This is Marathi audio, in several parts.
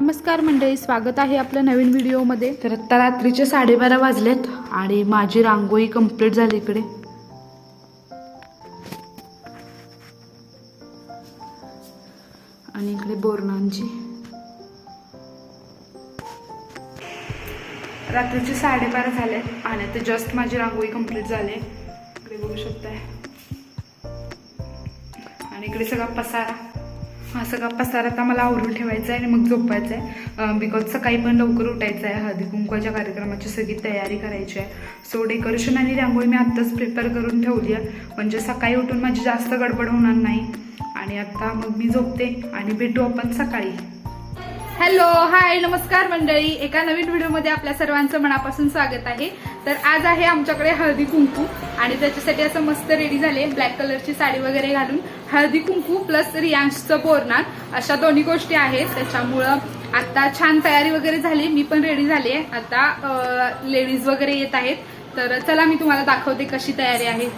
नमस्कार मंडळी स्वागत आहे आपल्या नवीन व्हिडिओमध्ये. तर आत्ता रात्रीचे साडेबारा वाजलेत आणि माझी रांगोळी कंप्लीट झाली इकडे. आणि इकडे बोरणांची रात्रीचे साडेबारा झाले आणि आता जस्ट माझी रांगोळी कंप्लीट झाली. इकडे बघू शकताय. आणि इकडे सगळा पसारा. हा सगळा पसार आता मला आवरून ठेवायचा आहे आणि मग झोपायचं आहे. बिकॉज सकाळी पण लवकर उठायचं आहे. हळदी कुंकवाच्या कार्यक्रमाची सगळी तयारी करायची आहे. सो डेकोरेशन आणि रांगोळी मी आत्ताच प्रिपेअर करून ठेवली आहे. म्हणजे सकाळी उठून माझी जास्त गडबड होणार नाही. आणि आत्ता मग मी झोपते आणि भेटू आपण सकाळी. हॅलो हाय नमस्कार मंडळी. एका नवीन व्हिडिओमध्ये आपल्या सर्वांचं मनापासून स्वागत आहे. तर आज आहे आमच्याकडे हळदी कुंकू आणि त्याच्यासाठी असं मस्त रेडी झाले ब्लॅक कलरची साडी वगैरे घालून. हळदी कुंकू प्लस रियांशचं बोरणार अशा दोन्ही गोष्टी आहेत. त्याच्यामुळं आता छान तयारी वगैरे झाली. मी पण रेडी झाली आहे. आता लेडीज वगैरे येत आहेत. तर चला मी तुम्हाला दाखवते कशी तयारी आहे.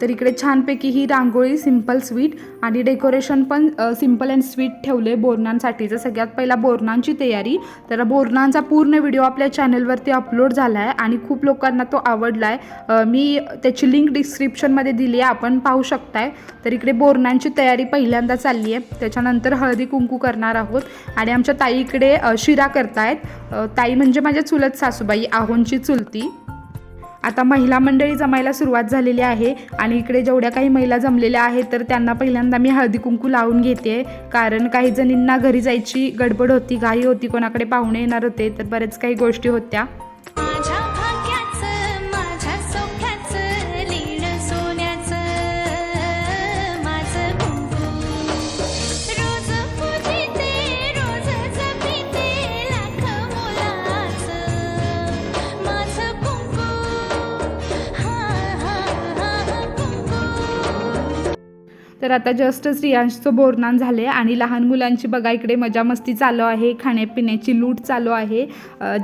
तर इकडे छानपैकी ही रांगोळी सिंपल स्वीट आणि डेकोरेशन पण सिंपल अँड स्वीट ठेवले बोरणांसाठी जर सगळ्यात पहिला बोरणांची तयारी. तर बोरणांचा पूर्ण व्हिडिओ आपल्या चॅनलवरती अपलोड झाला आहे आणि खूप लोकांना तो आवडला आहे मी त्याची लिंक डिस्क्रिप्शनमध्ये दिली आहे आपण पाहू शकताय. तर इकडे बोरणांची तयारी पहिल्यांदा चालली आहे. त्याच्यानंतर हळदी कुंकू करणार आहोत. आणि आमच्या ताई इकडे शिरा करतायत. ताई म्हणजे माझ्या चुलत सासूबाई आहोंची चुलती. आता महिला मंडळी जमायला सुरुवात झालेली आहे आणि इकडे जेवढ्या काही महिला जमलेल्या आहेत तर त्यांना पहिल्यांदा मी हळदी कुंकू लावून घेते. कारण काही जणींना घरी जायची गडबड होती घाई होती कोणाकडे पाहुणे येणार होते तर बरेच काही गोष्टी होत्या. आता जस्ट स्त्रियांचं बोरनान आहे आणि लहान मुलांची बघा इकडे मजा मस्ती चालू आहे खाण्यापिण्याची लूट चालू आहे.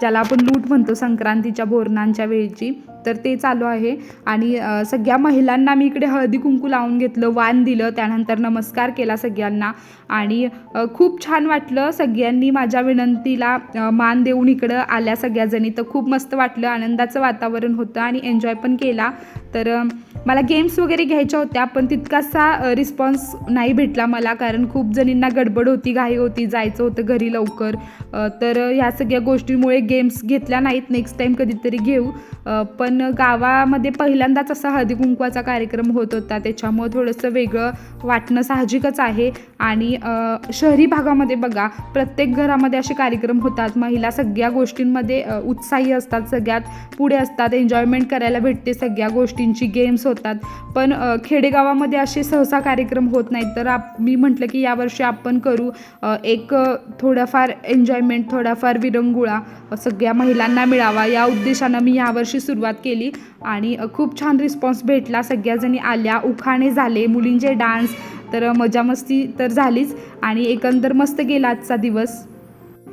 ज्याला आपण लूट म्हणतो संक्रांतीच्या बोरनांच्या वेळची तर ते चालू आहे. आणि सगळ्या महिलांना मी इकडे हळदी कुंकू लावून घेतलं वाण दिलं त्यानंतर नमस्कार केला सगळ्यांना. आणि खूप छान वाटलं सगळ्यांनी माझ्या विनंतीला मान देऊन इकडं आल्या सगळ्याजणी. तर खूप मस्त वाटलं आनंदाचं वातावरण होतं आणि एन्जॉय पण केला. तर मला गेम्स वगैरे घ्यायच्या होत्या पण तितकासा रिस्पॉन्स नाही भेटला मला. कारण खूप जणींना गडबड होती घाई होती जायचं होतं घरी लवकर. तर ह्या सगळ्या गोष्टींमुळे गेम्स घेतल्या नाहीत. नेक्स्ट टाईम कधीतरी घेऊ. पण गावामध्ये पहिल्यांदाच असा हळदी कुंकवाचा कार्यक्रम होत होता. त्याच्यामुळं थोडंसं वेगळं वाटणं साहजिकच आहे. आणि शहरी भागामध्ये बघा प्रत्येक घरामध्ये असे कार्यक्रम होतात. महिला सगळ्या गोष्टींमध्ये उत्साही असतात. सगळ्यात पुढे असतात. एन्जॉयमेंट करायला भेटते सगळ्या गोष्टींची. गेम्स होतात. पण खेडेगावामध्ये असे सहसा कार्यक्रम होत नाहीत. तर आप मी म्हटलं की यावर्षी आपण करू एक थोडाफार एन्जॉयमेंट थोडाफार विरंगुळा सगळ्या महिलांना मिळावा. या उद्देशानं मी यावर्षी सुरुवात केली आणि खूप छान रिस्पॉन्स भेटला. सगळ्याजणी आल्या उखाणे झाले मुलींचे डान्स तर मजामस्ती मजा मस्ती तर झालीच आणि एकंदर मस्त गेला आजचा दिवस.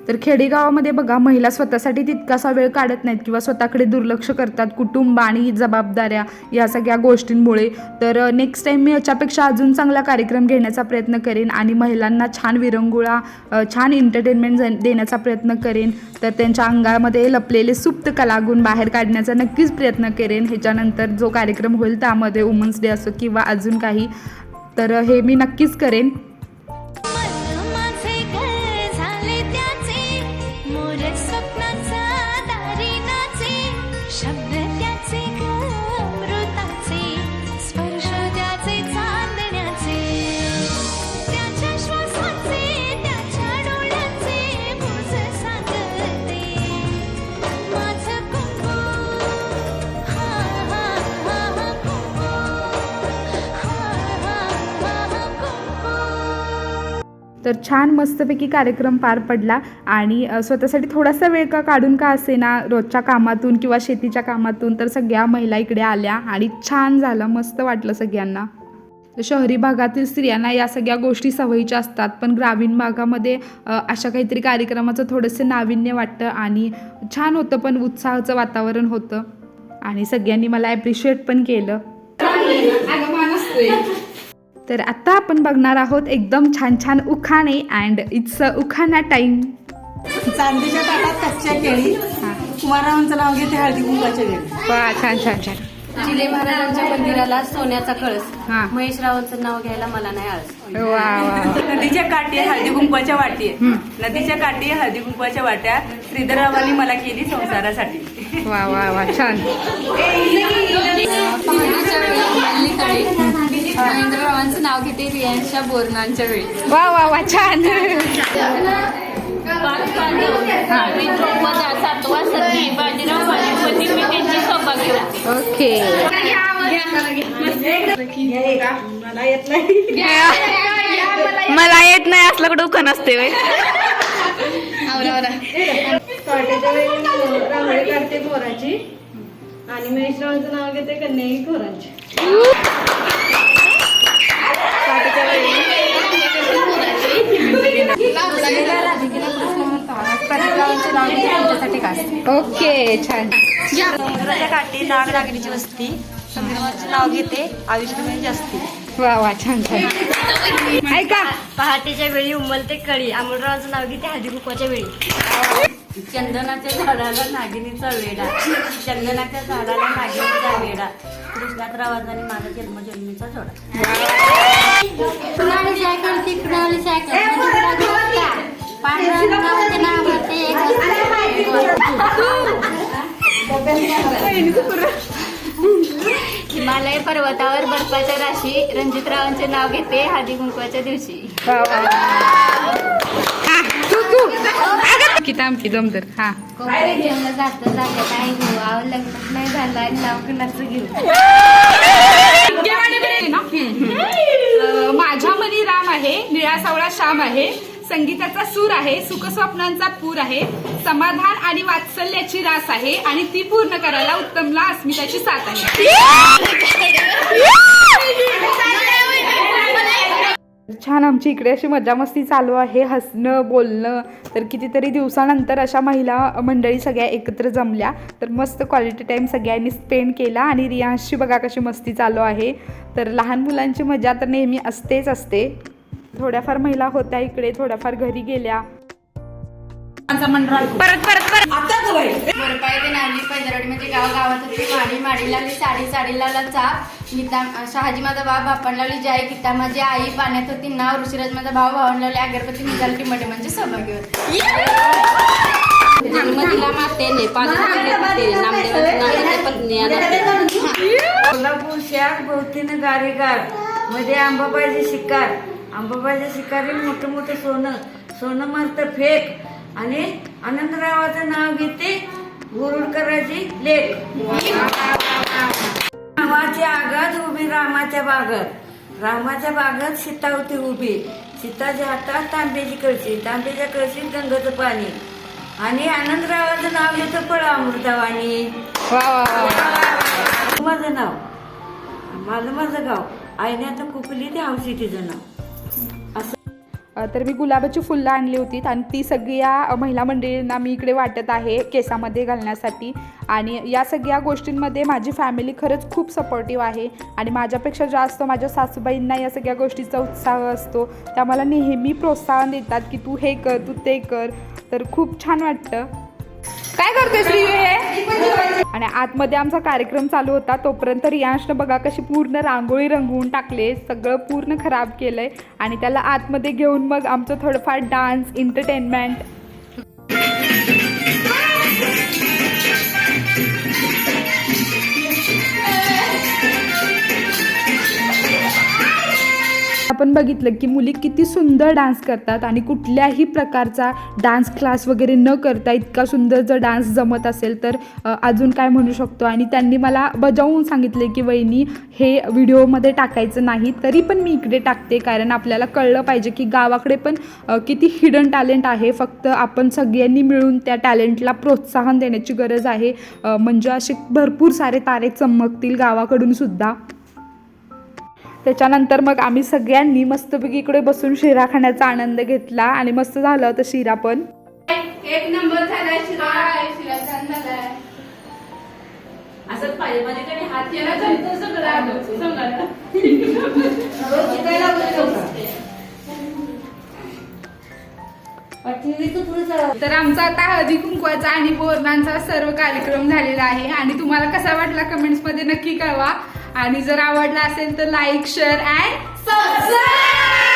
तर खेडेगावामध्ये बघा महिला स्वतःसाठी तितकासा वेळ काढत नाहीत किंवा स्वतःकडे दुर्लक्ष करतात. कुटुंब आणि जबाबदाऱ्या या सगळ्या गोष्टींमुळे. तर नेक्स्ट टाईम मी याच्यापेक्षा अजून चांगला कार्यक्रम घेण्याचा प्रयत्न करेन आणि महिलांना छान विरंगुळा छान एंटरटेनमेंट देण्याचा प्रयत्न करेन. तर त्यांच्या अंगामध्ये लपलेले सुप्त कलागुण बाहेर काढण्याचा नक्कीच प्रयत्न करेन. ह्याच्यानंतर जो कार्यक्रम होईल त्यामध्ये वुमन्स डे असो किंवा अजून काही. तर हे मी नक्कीच करेन. तर छान मस्तपैकी कार्यक्रम पार पडला आणि स्वतःसाठी थोडासा वेळ का काढून का असे ना रोजच्या कामातून किंवा शेतीच्या कामातून तर सगळ्या महिला इकडे आल्या आणि छान झालं मस्त वाटलं सगळ्यांना. शहरी भागातील स्त्रियांना या सगळ्या गोष्टी सवयीच्या असतात पण ग्रामीण भागामध्ये अशा काहीतरी कार्यक्रमाचं थोडंसं नाविन्य वाटतं आणि छान होतं पण उत्साहाचं वातावरण होतं. आणि सगळ्यांनी मला ॲप्रिशिएट पण केलं. तर आता आपण बघणार आहोत एकदम छान छान उखाणे अँड इट्स उखाणा टाईम चांदीच्या ताटात कच्च्या केळी. कुमाररावांचं नाव घेते हळदी कुंकाच्या वेळी. वा छान छान छान. जिले महाराजांच्या मंदिराला सोन्याचा कळस. हा. महेश रावांचं नाव घ्यायला मला नाही आळस. वा वा नदीच्या काठी हळदी कुंकवाच्या वाटी आहे नदीच्या काठी हळदी कुंकवाच्या वाट्या श्रीधररावांनी मला केली संसारासाठी. वा वा वा छान. पहाटेच्या वेळी महेंद्ररावांचं नाव घेते रियांच्या बोरणांच्या वेळी. वा वा वा छान. ओके. मला येत नाही मला येत नाही असलं कुठं उखाण असते पोराची. आणि महेशरावांचं नाव घेते कन्याई खोरांची पहाटेच्या नाव घेते त्यांच्यासाठी काय ओके छान. समुद्राच्या काठी नाग नागिनीची वस्ती. समुद्राचे नाव घेते आयुष्यमान जास्ती. वा वा छान छान. ऐका. पहाटेच्या वेळी उमलते कळी. अमोलरावांचं नाव घेते हळदी कुंकवाच्या वेळी. चंदनाच्या झाडाला नागिनीचा वेडा चंदनाच्या झाडाला नागिनीचा वेडा कृष्णात रावांचा आणि माझा जन्मजन्मीचा जोडा. हिमालय पर्वतावर बर्फाच्या राशी रणजितरावांचे नाव घेते हळदी कुंकवाच्या दिवशी. हा, किती आमची जमतर हा. कोकणी जेवण जातं जातं काय घेऊ आव लग्न नाही झालं आणि नाव कुणाचं घेऊ? अं, माझ्या मनी राम आहे निळा सावळा श्याम आहे. संगीताचा सूर आहे सुखस्वप्नांचा पूर आहे समाधान आणि वात्सल्याची रास आहे आणि ती पूर्ण करायला उत्तमला अस्मिताची साथ आहे. छान आमची इकडे अशी मजा मस्ती चालू आहे हसणं बोलणं. तर कितीतरी दिवसानंतर अशा महिला मंडळी सगळ्या एकत्र जमल्या. तर मस्त क्वालिटी टाईम सगळ्यांनी स्पेंड केला आणि रियांशी बघा कशी मस्ती चालू आहे. तर लहान मुलांची मजा तर नेहमी असतेच असते. थोड्याफार महिला होत्या इकडे थोड्याफार घरी गेल्या. परत परत परत. म्हणजे गावागावात होती माडी माडी लागली साडी साडी लावला चाप गीता शहाजी माझा भाव बापान लावली जाई गीता माझी आई पाण्यात होती नाव. ऋषीराज माझा भाव भावान लावली अगरबत्ती निघाली टिमटे म्हणजे सौभाग्य होते. मातेने अनाथ. कोल्हापूर शहर भोवतीनं गारेगार. मध्ये आंबाबाईचे शिकार. आंबाबाईचे शिकारी मोठं मोठं सोनं सोनं मारतं फेक. आणि आनंदरावाचं नाव घेते गुरुडकराची लेख. रामाच्या आगात उभी रामाच्या बागत. रामाच्या बागत सीता होती उभी. सीताच्या हातात तांब्याची कळशी. तांब्याच्या कळशीत गंगाचं पाणी. आणि आनंदरावाचं नाव घेतं फळ अमृतावाणी. माझं नाव. माझं माझं गाव आयण्यात कुकली ते हौशी तिचं नाव. तर मी गुलाबाची फुलं आणली होती आणि ती सगळ्या महिला मंडळींना मी इकडे वाटत आहे केसामध्ये घालण्यासाठी. आणि या सगळ्या गोष्टींमध्ये माझी फॅमिली खरंच खूप सपोर्टिव्ह आहे आणि माझ्यापेक्षा जास्त माझ्या सासूबाईंना या सगळ्या गोष्टीचा उत्साह असतो. त्या मला नेहमी प्रोत्साहन देतात की तू हे कर तू ते कर. तर खूप छान वाटतं. काय करते श्री हे आणि आतमध्ये आमचा कार्यक्रम चालू होता तोपर्यंत रियांशनं बघा कशी पूर्ण रांगोळी रंगवून टाकले सगळं पूर्ण खराब केलंय. आणि त्याला आतमध्ये घेऊन मग आमचं थोडंफार डान्स एंटरटेनमेंट आपण बघितलं की मुली किती सुंदर डान्स करतात आणि कुठल्याही प्रकारचा डान्स क्लास वगैरे न करता इतका सुंदर जर डान्स जमत असेल तर अजून काय म्हणू शकतो? आणि त्यांनी मला बजावून सांगितले की वहिनी हे व्हिडिओमध्ये टाकायचं नाही तरी पण मी इकडे टाकते कारण आपल्याला कळलं पाहिजे की गावाकडे पण किती हिडन टॅलेंट आहे. फक्त आपण सगळ्यांनी मिळून त्या टॅलेंटला प्रोत्साहन देण्याची गरज आहे. म्हणजे असे भरपूर सारे तारे चमकतील गावाकडून सुद्धा. त्याच्यानंतर मग आम्ही सगळ्यांनी मस्तपैकी इकडे बसून शिरा खाण्याचा आनंद घेतला आणि मस्त झालं होतं शिरा पण. एक नंबर शिरा शिरा छान असंच पाहिजे हात सगळं आलं. तर आमचा आता हळदी कुंकवाचा आणि बोरणांचा सर्व कार्यक्रम झालेला आहे. आणि तुम्हाला कसा वाटला कमेंट्समध्ये नक्की कळवा. आणि जर आवडला असेल तर लाईक शेअर अँड सबस्क्राईब